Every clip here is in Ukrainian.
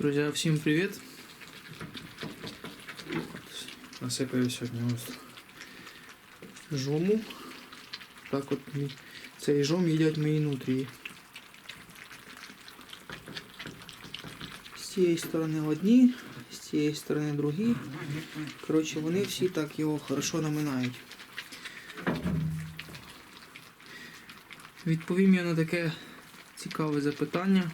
Друзья, всем привет! Насипаю сьогодні ось жому. Так от цей жом їдять мої нутрії. З цієї сторони одні, з цієї сторони другі. Коротше, вони всі так його хорошо наминають. Відповім я на таке цікаве запитання.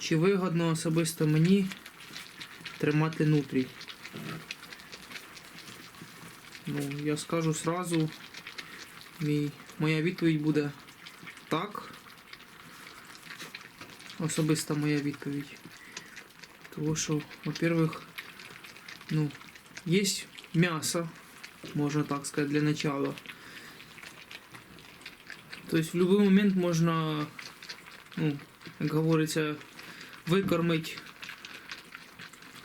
Чи вигодно особисто мені тримати нутрій? Ну, я скажу сразу, мій, моя відповідь буде так. Особиста моя відповідь. Тому що, во-первых, ну, є м'ясо, можна так сказати, для начала. То есть в любой момент можна, ну, як говориться, викормить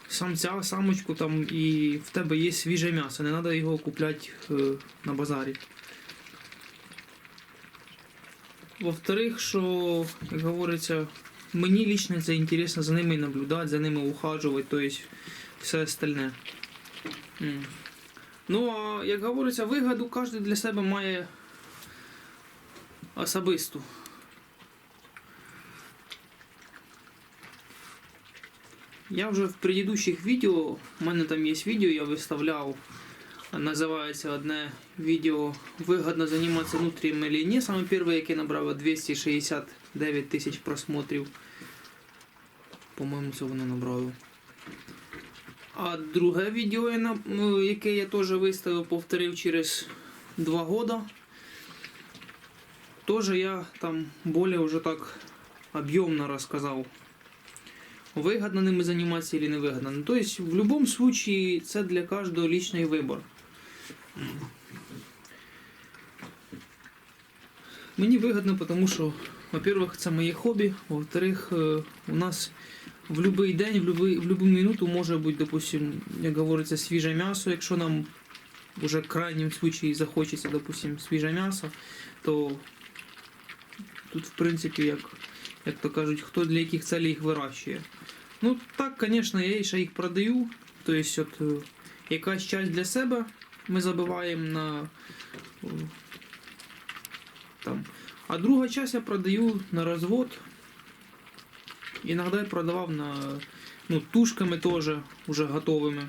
самця, самочку там і в тебе є свіже м'ясо, не треба його купляти е, на базарі. Во-вторых, що, як говориться, мені лично це інтересно за ними наблюдати, за ними ухажувати, то есть все остальне. Ну, а як говориться, вигоду кожен для себе має особисту. Я вже в предыдущих відео, у мене там є відео, я виставляв, називається одне відео Вигодно займатися внутрішніми или ні. Саме перше, яке набрало 269 тисяч просмотрів. По-моєму, це воно набрало. А друге відео, яке я теж виставив, повторив через 2 года. Тоже я там более уже так объемно рассказал Выгодно ними заниматься или не выгодно. Ну, то есть в любом случае це для каждого личный выбор. Мені вигідно, тому що, во-первых, це моє хобі, во-вторых, е, у нас в будь-який день, в будь-яку в любу минуту може бути, допустим, як говориться, свіже м'ясо, якщо нам уже в крайнім случаї захочеться, допустим, свіже м'ясо, то тут, в принципі, як, як то кажуть, хто для яких целей їх вирощує. Ну, так, звісно, я ще їх продаю. Тобто, от, е, якась часть для себе ми забиваємо на. Там. А друга часть я продаю на розвод. Іноді я продавав на ну, тушками теж уже готовими.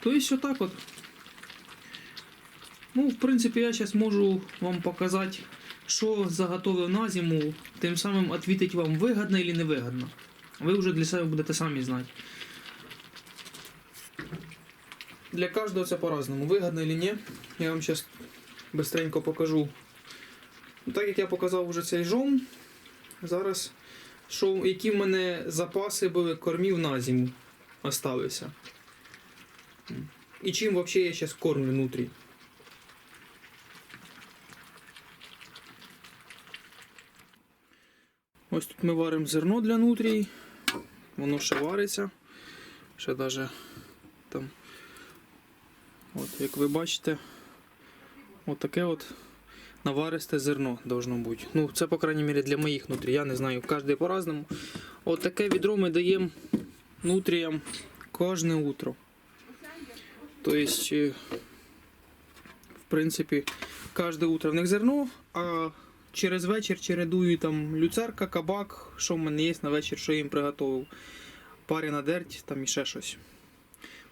Тобто, отак от. Ну, в принципі, я зараз можу вам показати, що заготовив на зиму, тим самим відповідати вам вигідно чи не вигідно. Ви вже для себе будете самі знати. Для кожного це по-разному. Вигідно чи ні. Я вам зараз быстренько покажу. Так як я показав вже цей жом, зараз що, які в мене запаси були кормів на зиму осталися. І чим взагалі я зараз кормлю внутрі. Ось тут ми варимо зерно для нутрій. Воно ще вариться. Ще навіть там. От, як ви бачите, от таке от наваристе зерно должно бути. Ну, це, по крайній мірі, для моїх нутрій. Я не знаю, кожен по-разному. От таке відро ми даємо нутріям кожне утро. Тобто, е, в принципі, кожне утро в них зерно, а через вечір чередую там люцерка, кабак, що в мене є на вечір, що їм приготував. Парена дерть, там і ще щось.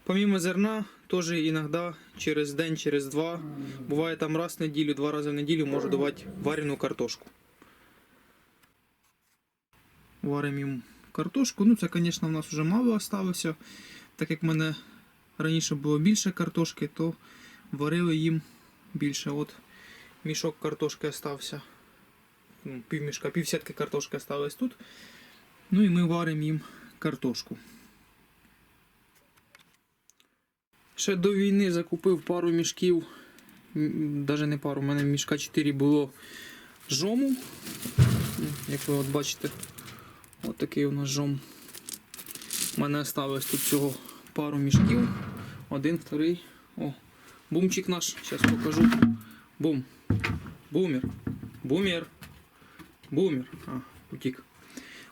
Помімо зерна, теж іноді через день, через два, буває там раз в неділю, два рази в неділю можу давати варену картошку. Варимо їм картошку. Ну, це, звісно, в нас вже мало залишилося. Так як в мене раніше було більше картошки, то варили їм більше. От мішок картошки остався. Ну, пів мішка, пів картошки осталось тут. Ну і ми варимо їм картошку. Ще до війни закупив пару мішків. Навіть не пару, у мене мішка 4 було жому. Ну, Як ви от бачите, от такий у нас жом. У мене осталось тут всього пару мішків. Один, вторий. О, бумчик наш. Зараз покажу. Бум. Бумер. Бумер. Бумер. А, утік.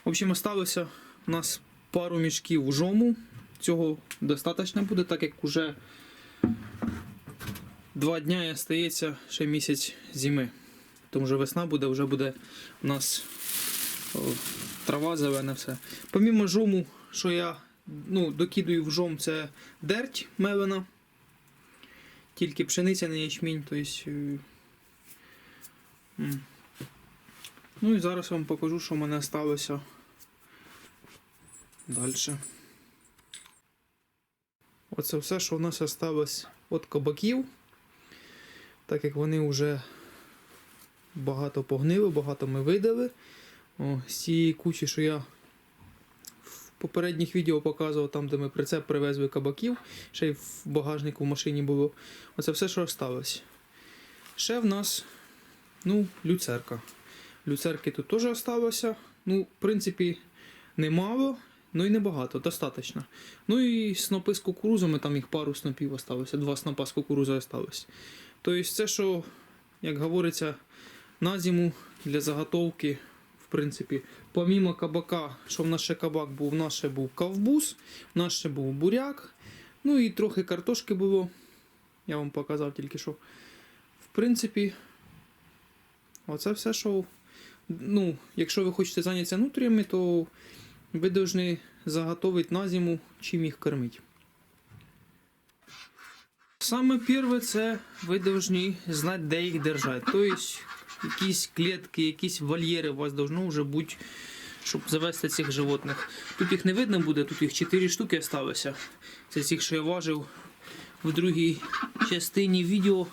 В общем, осталося у нас пару мішків жому. Цього достатньо буде, так як уже два дня і остається ще місяць зими. Тому вже весна буде, вже буде у нас о, трава зелена, все. Помімо жому, що я ну, докидую в жом, це дерть мелена. Тільки пшениця, не ячмінь. Тобто. Ну і зараз вам покажу, що в мене сталося далі. Оце все, що в нас залишилось від кабаків. Так як вони вже багато погнили, багато ми видали. О, з цієї кучі, що я в попередніх відео показував, там, де ми прицеп привезли кабаків, ще й в багажнику в машині було. Оце все, що залишилось. Ще в нас ну, люцерка. Люцерки тут теж залишилося. Ну, в принципі, немало, ну і небагато, достатньо. Ну і снопи з кукурузами, там їх пару снопів залишилося, два снопа з кукурузою залишилось. Тобто, це, що, як говориться, на зиму для заготовки, в принципі, помімо кабака, що в нас ще кабак був, в нас ще був ковбус, в нас ще був буряк, ну і трохи картошки було. Я вам показав тільки що. В принципі, оце все, що. Ну, якщо ви хочете зайнятися нутріями, то ви повинні заготовити на зиму, чим їх кормити. Саме перше, це ви повинні знати, де їх держати. Тобто, якісь клітки, якісь вольєри у вас должно вже бути, щоб завести цих животних. Тут їх не видно буде, тут їх 4 штуки залишилося. Це цих, що я важив в другій частині відео.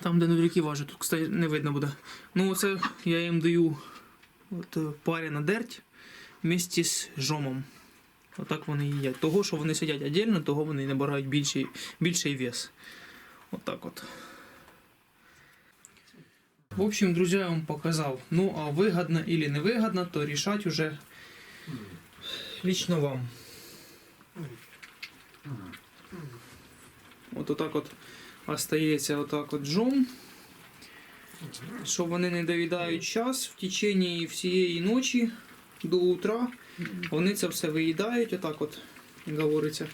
Там, де новряки важать, тут, кстати, не видно буде. Ну, оце я їм даю от, е, парі на дерть вместе з жомом. Отак вони їдять. Того, що вони сидять віддільно, того вони набирають більший, більший вес. Отак от. В общем, друзья, я вам показал. Ну, а выгодно или не выгодно, то решать уже лично вам. От отак от остається отак от жом. Що вони не доїдають час в течение всієї ночі до утра. Вони це все виїдають, отак от, як говориться.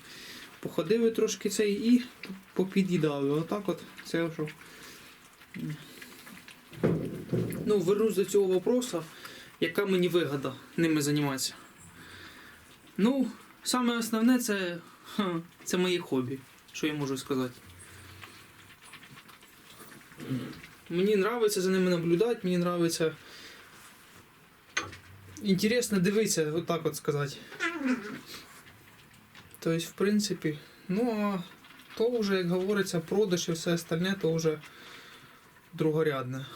Походили трошки цей і попід'їдали. Отак от це що. Ну, вернусь до цього вопроса, яка мені вигода ними займатися. Ну, саме основне це, це моє хобі, що я можу сказати. Мені подобається за ними наблюдати, мені подобається інтересно дивитися, отак от сказати. Тобто, в принципі, ну а то вже, як говориться, продаж і все остальне, то вже другорядне.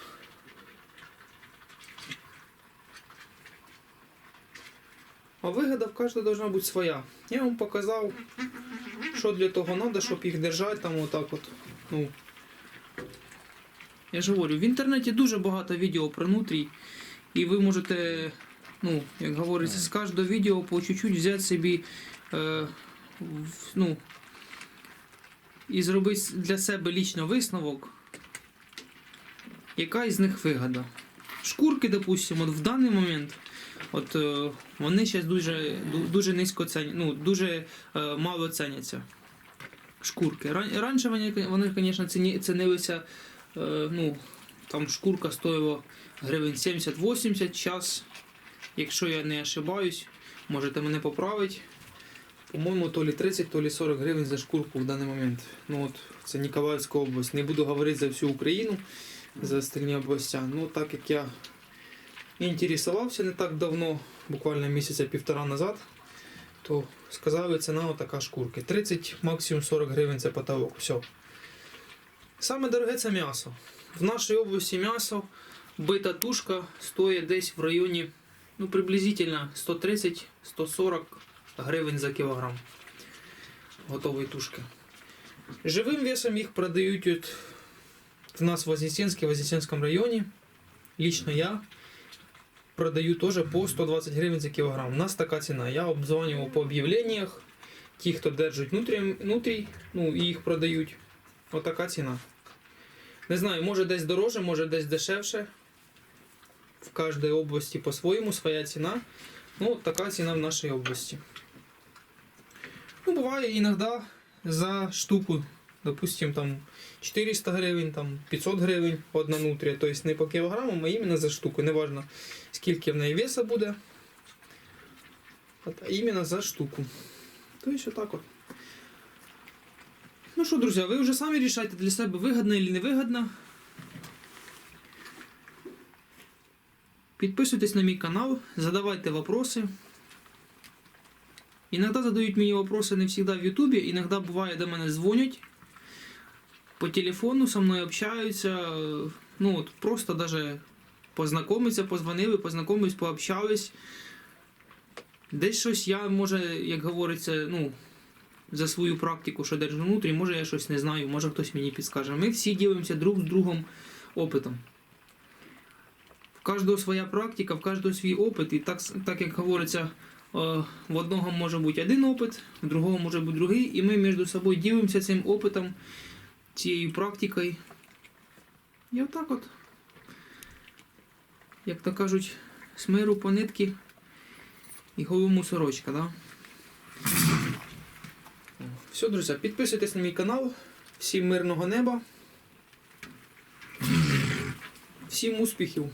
А вигода в кожного должна бути своя. Я вам показав, що для того треба, щоб їх держати там отак от. Ну. Я ж говорю, в інтернеті дуже багато відео про нутрій, і ви можете, ну, як говориться, з кожного відео по чуть-чуть взяти собі, е, ну, і зробити для себе лічно висновок, яка із них вигода. Шкурки, допустимо, в даний момент. От е, вони зараз дуже, дуже низько цені, ну, дуже е, мало ціняться. Шкурки. Раніше вони, звісно, цінилися. Е, ну, там шкурка стоїла гривень 70-80 час. Якщо я не ошибаюсь, можете мене поправити. По-моєму, то лі 30, то лі 40 гривень за шкурку в даний момент. Ну от, це Ніколаївська область. Не буду говорити за всю Україну, за остальні області. Ну, так як я інтересувався не так давно, буквально місяця півтора назад, то сказали, ціна отака шкурки. 30, максимум 40 гривень це потолок. Все. Саме дороге це м'ясо. В нашій області м'ясо, бита тушка стоїть десь в районі ну, приблизительно 130-140 гривень за кілограм готової тушки. Живим весом їх продають от в нас в Вознесенське, в Вознесенському районі. Лично я продаю тоже по 120 гривень за кілограм. У нас така ціна. Я обзвонював по об'явленнях. Ті, хто держать внутрі, внутрі ну, і їх продають. Отака ціна. Не знаю, може десь дороже, може десь дешевше. В кожній області по-своєму своя ціна. Ну, така ціна в нашій області. Ну, буває іноді за штуку, допустим, там 400 гривень, там 500 гривень одна нутрія. Тобто не по кілограмам, а іменно за штуку. Неважно, скільки в неї веса буде. А іменно за штуку. Тобто отак от. Ну що, друзі, ви вже самі рішайте для себе вигідно чи не вигідно. Підписуйтесь на мій канал, задавайте вопроси. Иногда задают мне вопросы не всегда в Ютубе, иногда бывает, до мене дзвонять по телефону со мною общаються. Ну от просто даже познайомитися, позвонили, познайомились, пообщались. Десь щось я, може, як говориться, ну, за свою практику, що держу внутрі, може я щось не знаю, може хтось мені підскаже. Ми всі ділимося друг з другом опитом. В кожного своя практика, в кожного свій опит, і так, так як говориться, е, в одного може бути один опит, в другого може бути другий, і ми між собою ділимося цим опитом, цією практикою. І отак от. Як то кажуть, з миру по нитки і голому сорочка, да? Все, друзі, підписуйтесь на мій канал. Всім мирного неба. Всім успіхів!